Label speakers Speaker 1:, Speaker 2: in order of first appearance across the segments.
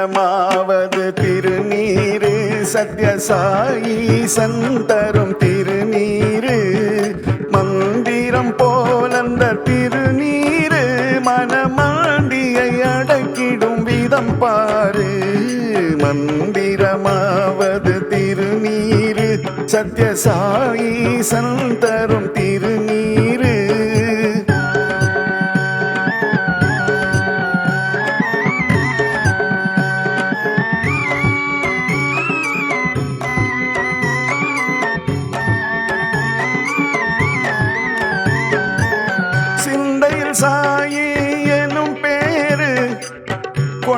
Speaker 1: மந்திரமாவது திருநீரு. சத்யசாயி சந்தரும் திருநீரு. மந்திரம் போலந்த திருநீரு. மனமாண்டியை அடக்கிடும் விதம் பாரு. மந்திரமாவது திருநீரு. சத்யசாயி சந்தரும் திருநீரு.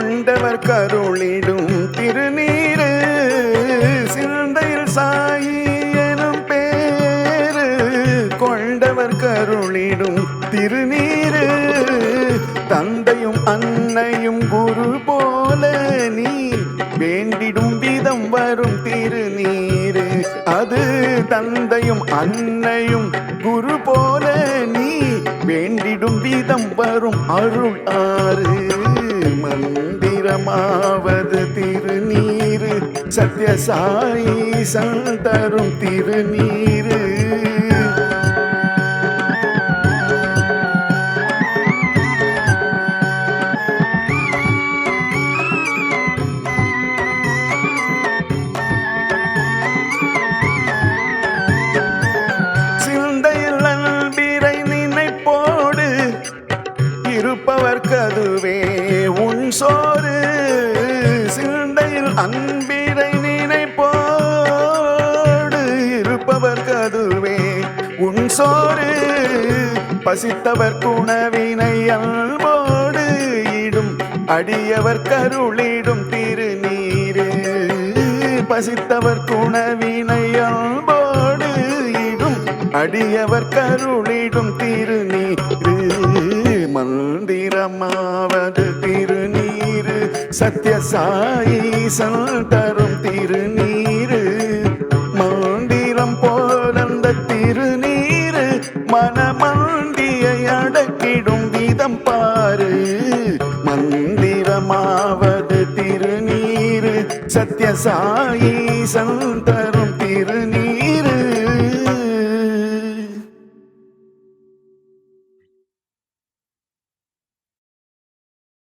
Speaker 1: கொண்டவர் கருளிடும் திருநீரு சிந்தையில் சாயி எனும் பேரு. கொண்டவர் கருளிடும் திருநீரு தந்தையும் அன்னையும் குரு போல நீ வேண்டிடும் விதம் வரும் திருநீரு அது தந்தையும் அன்னையும் குரு போல நீ வேண்டிடும் விதம் வரும் அருள் ஆறு. மந்திரமாவது திருநீரு சத்யசாயி சந்தரும் திருநீர். அதுவே உன் சோறு சிந்தையில் அன்பினை நினைப்போடு இருப்பவர் கதுவே உன் சோறு பசித்தவர் குணவினை அன்போடு இடும். அடியவர் கருளிடும் திருநீரு. பசித்தவர் குணவினை அன்போடு இடும். அடியவர் கருளிடும் திருநீர். மந்திரமாவது திருநீரு சத்யசாயி சந்தரும் திருநீரு மாண்டிரம் போலந்த திருநீரு மனமண்டியை அடக்கிடும் விதம் பாரு. மந்திரமாவது திருநீரு சத்யசாயி திருநீர்